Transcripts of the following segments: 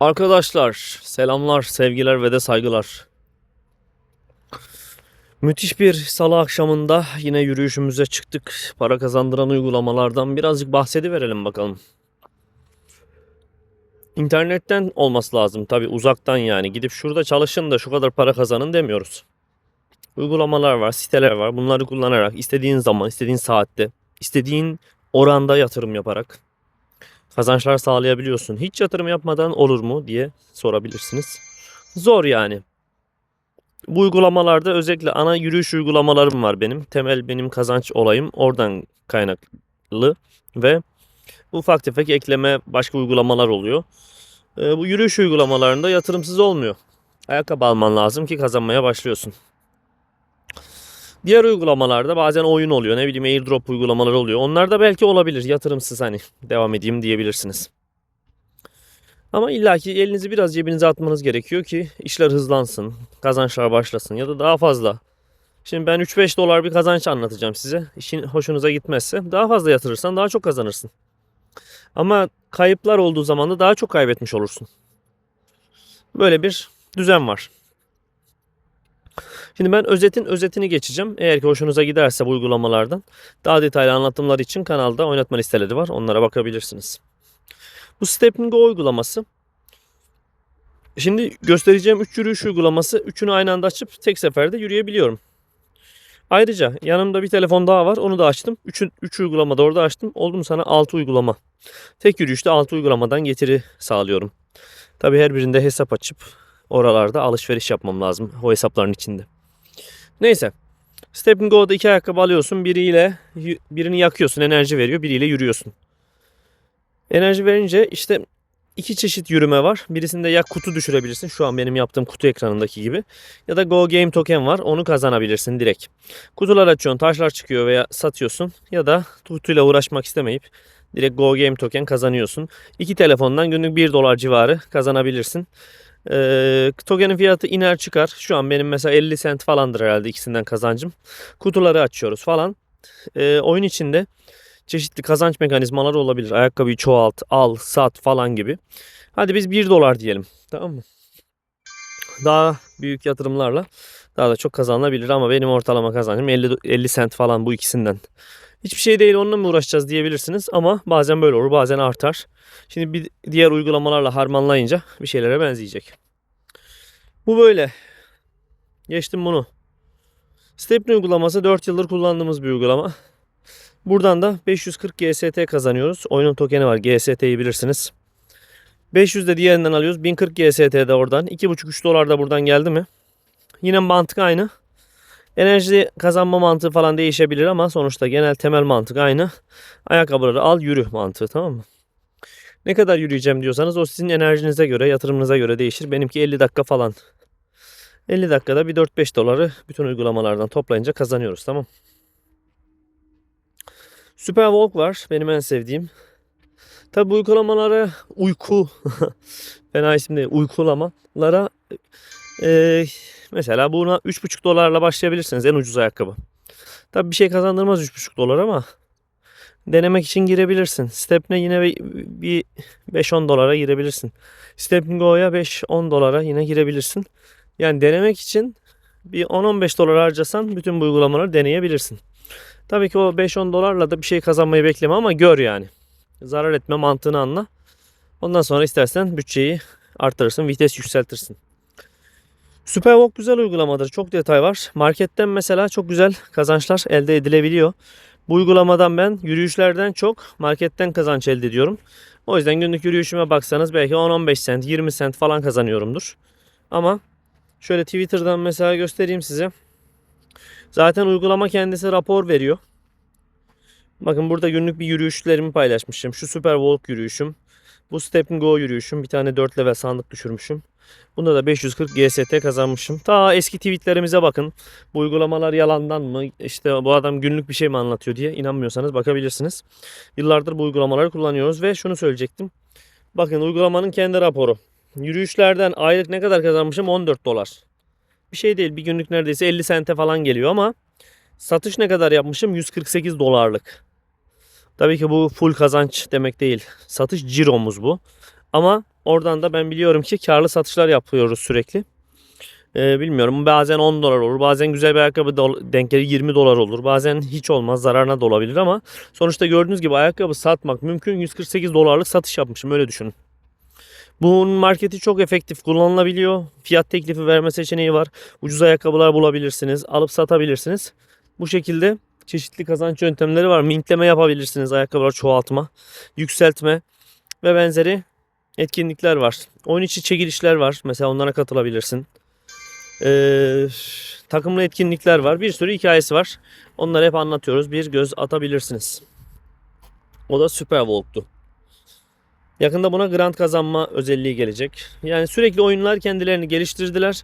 Arkadaşlar selamlar, sevgiler ve de saygılar. Müthiş bir salı akşamında yine yürüyüşümüze çıktık. Para kazandıran uygulamalardan birazcık bahsediverelim bakalım. İnternetten olması lazım tabi uzaktan yani. Gidip şurada çalışın da şu kadar para kazanın demiyoruz. Uygulamalar var, siteler var. Bunları kullanarak istediğin zaman, istediğin saatte, istediğin oranda yatırım yaparak kazançlar sağlayabiliyorsun. Hiç yatırım yapmadan olur mu diye sorabilirsiniz. Zor yani. Bu uygulamalarda özellikle ana yürüyüş uygulamalarım var benim. Temel benim kazanç olayım oradan kaynaklı ve ufak tefek ekleme başka uygulamalar oluyor. Ee, bu yürüyüş uygulamalarında yatırımsız olmuyor. Ayakkabı alman lazım ki kazanmaya başlıyorsun. Diğer uygulamalarda bazen oyun oluyor. Ne bileyim airdrop uygulamaları oluyor. Onlarda belki olabilir. Yatırımsız hani devam edeyim diyebilirsiniz. Ama illaki elinizi biraz cebinize atmanız gerekiyor ki işler hızlansın, kazançlar başlasın ya da daha fazla. Şimdi ben 3-5 dolar bir kazanç anlatacağım size. İşin hoşunuza gitmezse daha fazla yatırırsan daha çok kazanırsın. Ama kayıplar olduğu zaman da daha çok kaybetmiş olursun. Böyle bir düzen var. Şimdi ben özetin özetini geçeceğim. Eğer ki hoşunuza giderse bu uygulamalardan daha detaylı anlatımlar için kanalda oynatma listeleri var. Onlara bakabilirsiniz. Bu Step Go uygulaması. Şimdi göstereceğim 3 yürüyüş uygulaması. Üçünü aynı anda açıp tek seferde yürüyebiliyorum. Ayrıca yanımda bir telefon daha var. Onu da açtım. 3 3 uygulama da orada açtım. Oldu mu sana 6 uygulama. Tek yürüyüşte 6 uygulamadan getiri sağlıyorum. Tabi her birinde hesap açıp oralarda alışveriş yapmam lazım o hesapların içinde. Neyse. Step Go'da iki ayakkabı alıyorsun. Biriyle birini yakıyorsun, enerji veriyor. Biriyle yürüyorsun. Enerji verince işte iki çeşit yürüme var. Birisinde ya kutu düşürebilirsin. Şu an benim yaptığım kutu ekranındaki gibi. Ya da Go Game Token var. Onu kazanabilirsin direkt. Kutular açıyorsun, taşlar çıkıyor veya satıyorsun. Ya da kutuyla uğraşmak istemeyip direkt Go Game Token kazanıyorsun. İki telefondan günlük 1 dolar civarı kazanabilirsin. Ee, tokenin fiyatı iner çıkar. Şu an benim mesela 50 cent falandır herhalde ikisinden kazancım. Kutuları açıyoruz falan. Ee, oyun içinde çeşitli kazanç mekanizmaları olabilir. Ayakkabıyı çoğalt, al, sat falan gibi. Hadi biz 1 dolar diyelim. Tamam mı? Daha büyük yatırımlarla daha da çok kazanılabilir ama benim ortalama kazancım 50, 50 cent falan bu ikisinden. Hiçbir şey değil onunla mı uğraşacağız diyebilirsiniz ama bazen böyle olur bazen artar. Şimdi bir diğer uygulamalarla harmanlayınca bir şeylere benzeyecek. Bu böyle. Geçtim bunu. Stepne uygulaması 4 yıldır kullandığımız bir uygulama. Buradan da 540 GST kazanıyoruz. Oyunun tokeni var. GST'yi bilirsiniz. 500 de diğerinden alıyoruz. 1040 GST de oradan. 2,5-3 dolar da buradan geldi mi? Yine mantık aynı. Enerji kazanma mantığı falan değişebilir ama sonuçta genel temel mantık aynı. Ayakkabıları al yürü mantığı tamam mı? Ne kadar yürüyeceğim diyorsanız o sizin enerjinize göre, yatırımınıza göre değişir. Benimki 50 dakika falan. 50 dakikada bir 4-5 doları bütün uygulamalardan toplayınca kazanıyoruz tamam. Super Walk var benim en sevdiğim. Tabi bu uygulamalara uyku fena isim değil uygulamalara e, mesela buna 3,5 dolarla başlayabilirsiniz en ucuz ayakkabı. Tabi bir şey kazandırmaz 3,5 dolar ama denemek için girebilirsin. Stepne yine bir 5-10 dolara girebilirsin. Stepn Go'ya 5-10 dolara yine girebilirsin. Yani denemek için bir 10-15 dolar harcasan bütün bu uygulamaları deneyebilirsin. Tabii ki o 5-10 dolarla da bir şey kazanmayı bekleme ama gör yani. Zarar etme mantığını anla. Ondan sonra istersen bütçeyi artırırsın, vites yükseltirsin. Superwalk güzel uygulamadır. Çok detay var. Marketten mesela çok güzel kazançlar elde edilebiliyor. Bu uygulamadan ben yürüyüşlerden çok marketten kazanç elde ediyorum. O yüzden günlük yürüyüşüme baksanız belki 10-15 cent, 20 cent falan kazanıyorumdur. Ama şöyle Twitter'dan mesela göstereyim size. Zaten uygulama kendisi rapor veriyor. Bakın burada günlük bir yürüyüşlerimi paylaşmışım. Şu Super Walk yürüyüşüm. Bu Step Go yürüyüşüm. Bir tane 4 level sandık düşürmüşüm. Bunda da 540 GST kazanmışım. Ta eski tweetlerimize bakın. Bu uygulamalar yalandan mı? İşte bu adam günlük bir şey mi anlatıyor diye inanmıyorsanız bakabilirsiniz. Yıllardır bu uygulamaları kullanıyoruz ve şunu söyleyecektim. Bakın uygulamanın kendi raporu. Yürüyüşlerden aylık ne kadar kazanmışım? 14 dolar. Bir şey değil. Bir günlük neredeyse 50 sente falan geliyor ama satış ne kadar yapmışım? 148 dolarlık. Tabii ki bu full kazanç demek değil. Satış ciromuz bu. Ama Oradan da ben biliyorum ki karlı satışlar yapıyoruz sürekli. Ee, bilmiyorum bazen 10 dolar olur bazen güzel bir ayakkabı denk gelir 20 dolar olur bazen hiç olmaz zararına da olabilir ama sonuçta gördüğünüz gibi ayakkabı satmak mümkün 148 dolarlık satış yapmışım öyle düşünün. Bunun marketi çok efektif kullanılabiliyor. Fiyat teklifi verme seçeneği var. Ucuz ayakkabılar bulabilirsiniz. Alıp satabilirsiniz. Bu şekilde çeşitli kazanç yöntemleri var. Minkleme yapabilirsiniz. Ayakkabılar çoğaltma, yükseltme ve benzeri etkinlikler var. Oyun içi çekilişler var. Mesela onlara katılabilirsin. Ee, takımlı etkinlikler var. Bir sürü hikayesi var. Onları hep anlatıyoruz. Bir göz atabilirsiniz. O da Super Walk'tu. Yakında buna Grand kazanma özelliği gelecek. Yani sürekli oyunlar kendilerini geliştirdiler.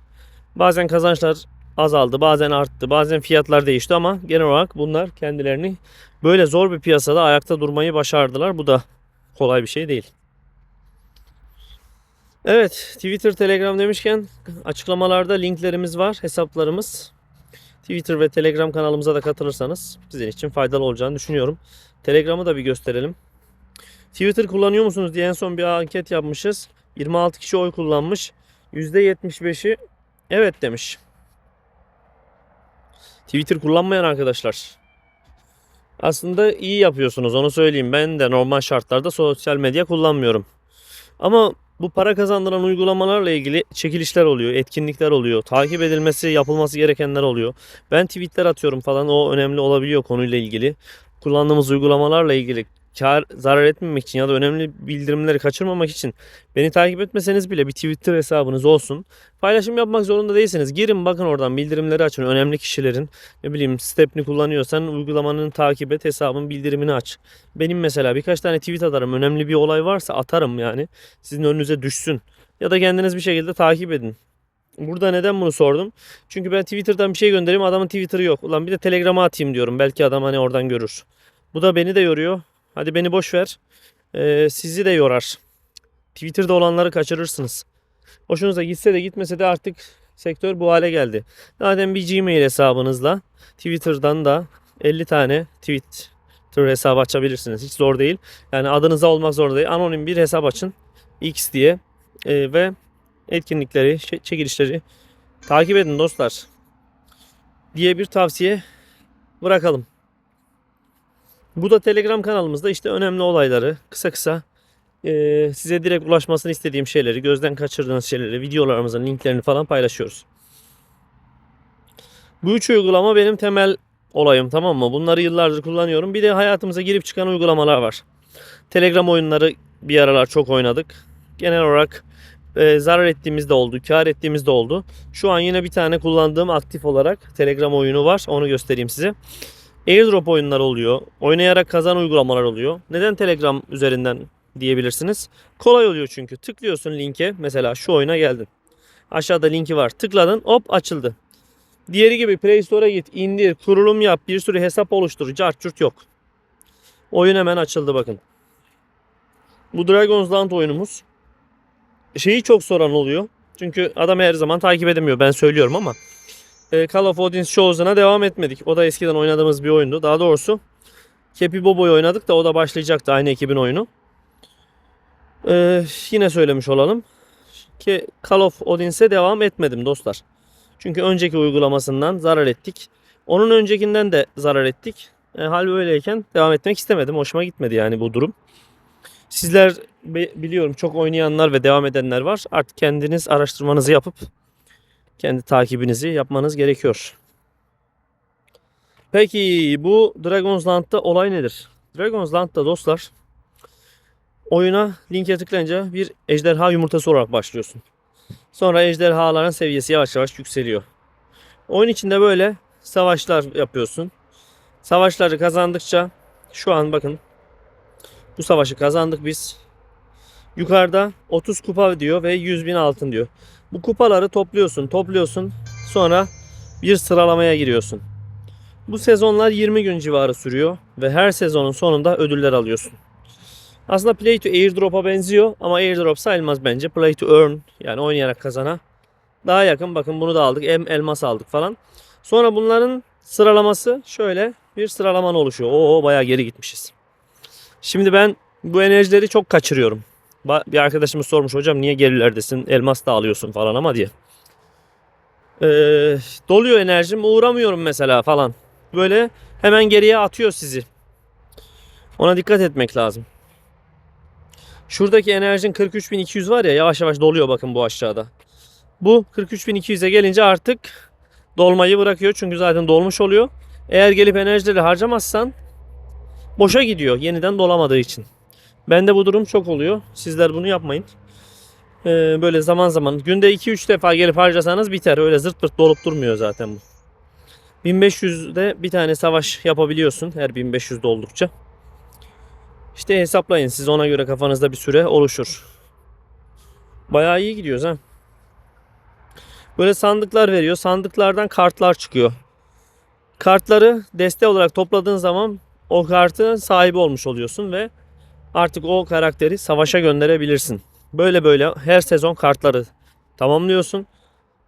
Bazen kazançlar azaldı, bazen arttı, bazen fiyatlar değişti ama genel olarak bunlar kendilerini böyle zor bir piyasada ayakta durmayı başardılar. Bu da kolay bir şey değil. Evet, Twitter, Telegram demişken açıklamalarda linklerimiz var, hesaplarımız. Twitter ve Telegram kanalımıza da katılırsanız sizin için faydalı olacağını düşünüyorum. Telegram'ı da bir gösterelim. Twitter kullanıyor musunuz diye en son bir anket yapmışız. 26 kişi oy kullanmış. %75'i evet demiş. Twitter kullanmayan arkadaşlar. Aslında iyi yapıyorsunuz onu söyleyeyim. Ben de normal şartlarda sosyal medya kullanmıyorum. Ama bu para kazandıran uygulamalarla ilgili çekilişler oluyor, etkinlikler oluyor, takip edilmesi, yapılması gerekenler oluyor. Ben tweetler atıyorum falan o önemli olabiliyor konuyla ilgili. Kullandığımız uygulamalarla ilgili kar zarar etmemek için ya da önemli bildirimleri kaçırmamak için beni takip etmeseniz bile bir Twitter hesabınız olsun. Paylaşım yapmak zorunda değilsiniz. Girin bakın oradan bildirimleri açın. Önemli kişilerin ne bileyim Step'ni kullanıyorsan uygulamanın takip et hesabın bildirimini aç. Benim mesela birkaç tane tweet atarım. Önemli bir olay varsa atarım yani. Sizin önünüze düşsün. Ya da kendiniz bir şekilde takip edin. Burada neden bunu sordum? Çünkü ben Twitter'dan bir şey göndereyim adamın Twitter'ı yok. Ulan bir de Telegram'a atayım diyorum. Belki adam hani oradan görür. Bu da beni de yoruyor. Hadi beni boş ver. Ee, sizi de yorar. Twitter'da olanları kaçırırsınız. Hoşunuza gitse de gitmese de artık sektör bu hale geldi. Zaten bir Gmail hesabınızla Twitter'dan da 50 tane Twitter hesabı açabilirsiniz. Hiç zor değil. Yani adınıza olmak zorunda değil. Anonim bir hesap açın. X diye. Ee, ve etkinlikleri, şey- çekilişleri takip edin dostlar. Diye bir tavsiye bırakalım. Bu da Telegram kanalımızda işte önemli olayları kısa kısa e, size direkt ulaşmasını istediğim şeyleri, gözden kaçırdığınız şeyleri, videolarımızın linklerini falan paylaşıyoruz. Bu üç uygulama benim temel olayım tamam mı? Bunları yıllardır kullanıyorum. Bir de hayatımıza girip çıkan uygulamalar var. Telegram oyunları bir aralar çok oynadık. Genel olarak e, zarar ettiğimiz de oldu, kar ettiğimiz de oldu. Şu an yine bir tane kullandığım aktif olarak Telegram oyunu var. Onu göstereyim size. Airdrop oyunlar oluyor. Oynayarak kazan uygulamalar oluyor. Neden Telegram üzerinden diyebilirsiniz. Kolay oluyor çünkü. Tıklıyorsun linke. Mesela şu oyuna geldin. Aşağıda linki var. Tıkladın hop açıldı. Diğeri gibi Play Store'a git, indir, kurulum yap, bir sürü hesap oluştur. Cart curt yok. Oyun hemen açıldı bakın. Bu Dragon's Land oyunumuz. Şeyi çok soran oluyor. Çünkü adam her zaman takip edemiyor. Ben söylüyorum ama. E, Call of Odin's Chosen'a devam etmedik. O da eskiden oynadığımız bir oyundu. Daha doğrusu Kepi Bobo'yu oynadık da o da başlayacaktı aynı ekibin oyunu. Ee, yine söylemiş olalım ki Call of Odins'e devam etmedim dostlar. Çünkü önceki uygulamasından zarar ettik. Onun öncekinden de zarar ettik. E, hal böyleyken devam etmek istemedim. Hoşuma gitmedi yani bu durum. Sizler biliyorum çok oynayanlar ve devam edenler var. Artık kendiniz araştırmanızı yapıp kendi takibinizi yapmanız gerekiyor. Peki bu Dragon's Land'da olay nedir? Dragon's Land'da dostlar oyuna linke tıklayınca bir ejderha yumurtası olarak başlıyorsun. Sonra ejderhaların seviyesi yavaş yavaş yükseliyor. Oyun içinde böyle savaşlar yapıyorsun. Savaşları kazandıkça şu an bakın bu savaşı kazandık biz. Yukarıda 30 kupa diyor ve 100 bin altın diyor. Bu kupaları topluyorsun, topluyorsun. Sonra bir sıralamaya giriyorsun. Bu sezonlar 20 gün civarı sürüyor ve her sezonun sonunda ödüller alıyorsun. Aslında Play to Airdrop'a benziyor ama Airdrop sayılmaz bence. Play to Earn yani oynayarak kazana daha yakın. Bakın bunu da aldık. Em elmas aldık falan. Sonra bunların sıralaması şöyle bir sıralaman oluşuyor. Oo bayağı geri gitmişiz. Şimdi ben bu enerjileri çok kaçırıyorum. Bir arkadaşımız sormuş hocam niye gerilerdesin elmas da alıyorsun falan ama diye. Ee, doluyor enerjim uğramıyorum mesela falan. Böyle hemen geriye atıyor sizi. Ona dikkat etmek lazım. Şuradaki enerjin 43.200 var ya yavaş yavaş doluyor bakın bu aşağıda. Bu 43.200'e gelince artık dolmayı bırakıyor çünkü zaten dolmuş oluyor. Eğer gelip enerjileri harcamazsan boşa gidiyor yeniden dolamadığı için. Bende bu durum çok oluyor. Sizler bunu yapmayın. Ee, böyle zaman zaman günde 2-3 defa gelip harcasanız biter. Öyle zırt pırt dolup durmuyor zaten bu. 1500'de bir tane savaş yapabiliyorsun her 1500 doldukça. İşte hesaplayın siz ona göre kafanızda bir süre oluşur. Bayağı iyi gidiyoruz ha. Böyle sandıklar veriyor. Sandıklardan kartlar çıkıyor. Kartları deste olarak topladığın zaman o kartın sahibi olmuş oluyorsun ve artık o karakteri savaşa gönderebilirsin. Böyle böyle her sezon kartları tamamlıyorsun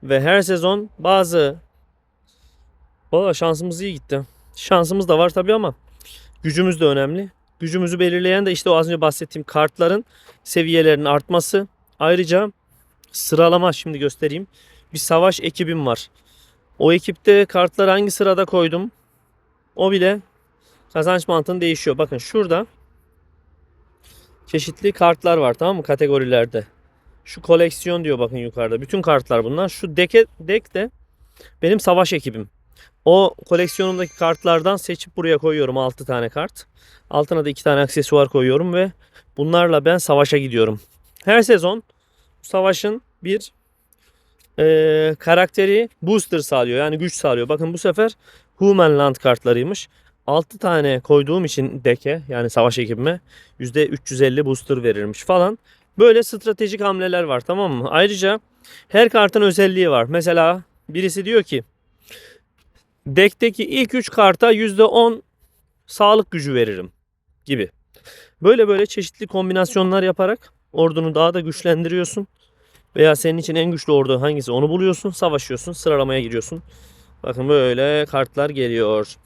ve her sezon bazı Valla şansımız iyi gitti. Şansımız da var tabii ama gücümüz de önemli. Gücümüzü belirleyen de işte o az önce bahsettiğim kartların seviyelerinin artması. Ayrıca sıralama şimdi göstereyim. Bir savaş ekibim var. O ekipte kartları hangi sırada koydum? O bile kazanç mantığın değişiyor. Bakın şurada çeşitli kartlar var tamam mı kategorilerde. Şu koleksiyon diyor bakın yukarıda. Bütün kartlar bunlar. Şu deke, dek de benim savaş ekibim. O koleksiyonumdaki kartlardan seçip buraya koyuyorum 6 tane kart. Altına da 2 tane aksesuar koyuyorum ve bunlarla ben savaşa gidiyorum. Her sezon savaşın bir e, karakteri booster sağlıyor. Yani güç sağlıyor. Bakın bu sefer Human Land kartlarıymış. 6 tane koyduğum için deke yani savaş ekibime %350 booster verirmiş falan. Böyle stratejik hamleler var tamam mı? Ayrıca her kartın özelliği var. Mesela birisi diyor ki Dekteki ilk 3 karta %10 sağlık gücü veririm gibi. Böyle böyle çeşitli kombinasyonlar yaparak ordunu daha da güçlendiriyorsun. Veya senin için en güçlü ordu hangisi onu buluyorsun, savaşıyorsun, sıralamaya giriyorsun. Bakın böyle kartlar geliyor.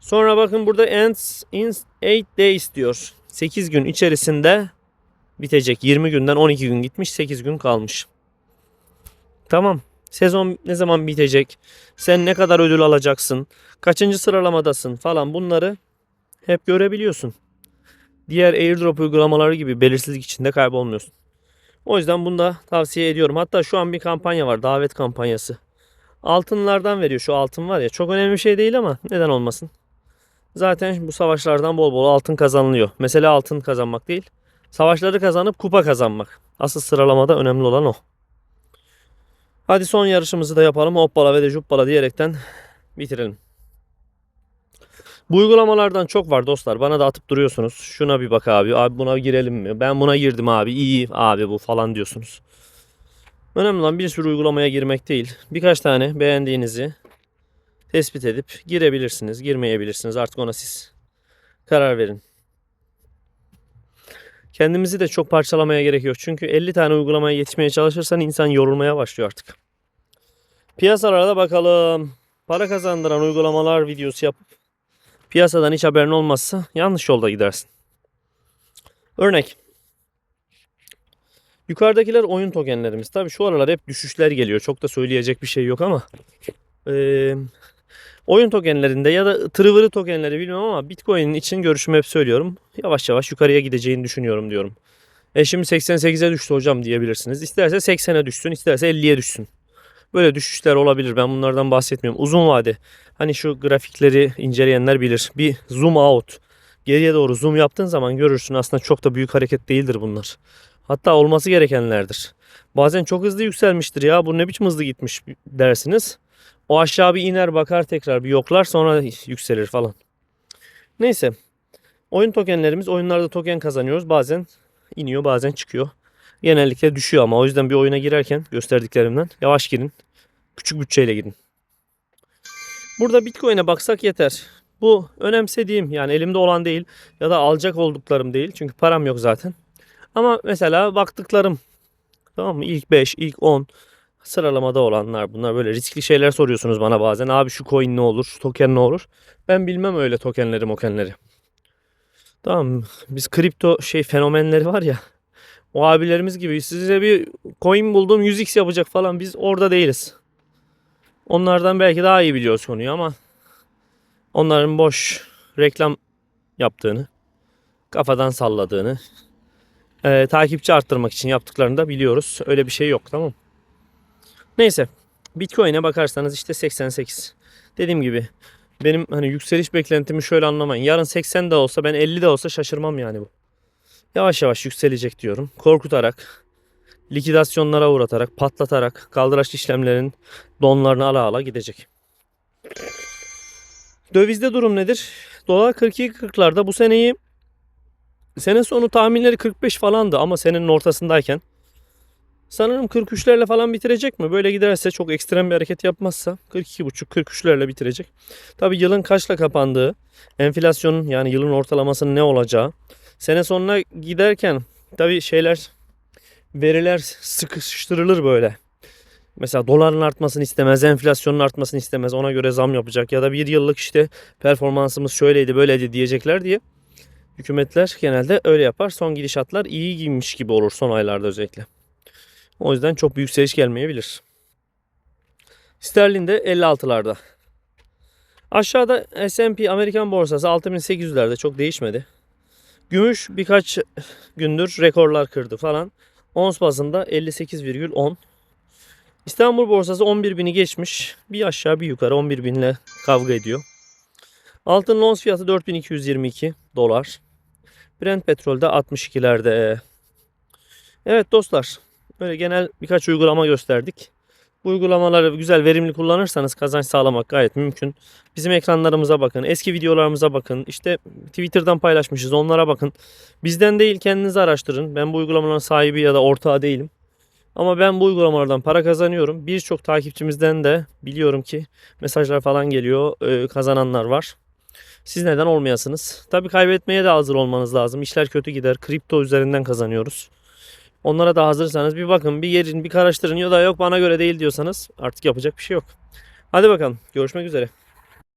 Sonra bakın burada ends in 8 days diyor. 8 gün içerisinde bitecek. 20 günden 12 gün gitmiş, 8 gün kalmış. Tamam. Sezon ne zaman bitecek? Sen ne kadar ödül alacaksın? Kaçıncı sıralamadasın falan bunları hep görebiliyorsun. Diğer airdrop uygulamaları gibi belirsizlik içinde kaybolmuyorsun. O yüzden bunu da tavsiye ediyorum. Hatta şu an bir kampanya var. Davet kampanyası. Altınlardan veriyor. Şu altın var ya. Çok önemli bir şey değil ama neden olmasın? Zaten bu savaşlardan bol bol altın kazanılıyor. Mesela altın kazanmak değil. Savaşları kazanıp kupa kazanmak. Asıl sıralamada önemli olan o. Hadi son yarışımızı da yapalım. Hoppala ve de juppala diyerekten bitirelim. Bu uygulamalardan çok var dostlar. Bana da atıp duruyorsunuz. Şuna bir bak abi. Abi buna girelim mi? Ben buna girdim abi. İyi abi bu falan diyorsunuz. Önemli olan bir sürü uygulamaya girmek değil. Birkaç tane beğendiğinizi tespit edip girebilirsiniz. Girmeyebilirsiniz. Artık ona siz karar verin. Kendimizi de çok parçalamaya gerek yok. Çünkü 50 tane uygulamaya yetişmeye çalışırsan insan yorulmaya başlıyor artık. Piyasalara bakalım. Para kazandıran uygulamalar videosu yapıp piyasadan hiç haberin olmazsa yanlış yolda gidersin. Örnek. Yukarıdakiler oyun tokenlerimiz. Tabii şu aralar hep düşüşler geliyor. Çok da söyleyecek bir şey yok ama. Eee oyun tokenlerinde ya da tırıvırı tokenleri bilmiyorum ama Bitcoin'in için görüşümü hep söylüyorum. Yavaş yavaş yukarıya gideceğini düşünüyorum diyorum. E şimdi 88'e düştü hocam diyebilirsiniz. İsterse 80'e düşsün, isterse 50'ye düşsün. Böyle düşüşler olabilir. Ben bunlardan bahsetmiyorum. Uzun vade. Hani şu grafikleri inceleyenler bilir. Bir zoom out. Geriye doğru zoom yaptığın zaman görürsün aslında çok da büyük hareket değildir bunlar. Hatta olması gerekenlerdir. Bazen çok hızlı yükselmiştir ya. Bu ne biçim hızlı gitmiş dersiniz. O aşağı bir iner bakar tekrar bir yoklar sonra yükselir falan. Neyse. Oyun tokenlerimiz oyunlarda token kazanıyoruz. Bazen iniyor bazen çıkıyor. Genellikle düşüyor ama o yüzden bir oyuna girerken gösterdiklerimden yavaş girin. Küçük bütçeyle girin. Burada Bitcoin'e baksak yeter. Bu önemsediğim yani elimde olan değil ya da alacak olduklarım değil. Çünkü param yok zaten. Ama mesela baktıklarım tamam mı? İlk 5, ilk 10 sıralamada olanlar bunlar böyle riskli şeyler soruyorsunuz bana bazen. Abi şu coin ne olur, şu token ne olur? Ben bilmem öyle tokenleri mokenleri. Tamam mı? Biz kripto şey fenomenleri var ya O abilerimiz gibi size bir coin buldum 100x yapacak falan biz orada değiliz. Onlardan belki daha iyi biliyoruz konuyu ama onların boş reklam yaptığını, kafadan salladığını, e, takipçi arttırmak için yaptıklarını da biliyoruz. Öyle bir şey yok tamam. Neyse Bitcoin'e bakarsanız işte 88. Dediğim gibi benim hani yükseliş beklentimi şöyle anlamayın. Yarın 80 de olsa ben 50 de olsa şaşırmam yani bu. Yavaş yavaş yükselecek diyorum. Korkutarak, likidasyonlara uğratarak, patlatarak, kaldıraç işlemlerin donlarını ala ala gidecek. Dövizde durum nedir? Dolar 42-40'larda bu seneyi sene sonu tahminleri 45 falandı ama senenin ortasındayken sanırım 43'lerle falan bitirecek mi? Böyle giderse çok ekstrem bir hareket yapmazsa 42,5-43'lerle bitirecek. Tabi yılın kaçla kapandığı, enflasyonun yani yılın ortalamasının ne olacağı, sene sonuna giderken tabi şeyler veriler sıkıştırılır böyle. Mesela doların artmasını istemez, enflasyonun artmasını istemez. Ona göre zam yapacak ya da bir yıllık işte performansımız şöyleydi böyleydi diyecekler diye. Hükümetler genelde öyle yapar. Son gidişatlar iyi giymiş gibi olur son aylarda özellikle. O yüzden çok büyük yükseliş gelmeyebilir. Sterlin de 56'larda. Aşağıda S&P Amerikan borsası 6800'lerde çok değişmedi. Gümüş birkaç gündür rekorlar kırdı falan. Ons bazında 58,10. İstanbul borsası 11.000'i geçmiş. Bir aşağı bir yukarı 11.000 ile kavga ediyor. Altın ons fiyatı 4222 dolar. Brent petrol de 62'lerde. Evet dostlar. Böyle genel birkaç uygulama gösterdik. Bu uygulamaları güzel verimli kullanırsanız kazanç sağlamak gayet mümkün. Bizim ekranlarımıza bakın. Eski videolarımıza bakın. İşte Twitter'dan paylaşmışız. Onlara bakın. Bizden değil kendinizi araştırın. Ben bu uygulamaların sahibi ya da ortağı değilim. Ama ben bu uygulamalardan para kazanıyorum. Birçok takipçimizden de biliyorum ki mesajlar falan geliyor. Ee, kazananlar var. Siz neden olmayasınız? Tabii kaybetmeye de hazır olmanız lazım. İşler kötü gider. Kripto üzerinden kazanıyoruz. Onlara da hazırsanız bir bakın, bir yerin, bir karıştırın ya da yok bana göre değil diyorsanız artık yapacak bir şey yok. Hadi bakalım. Görüşmek üzere.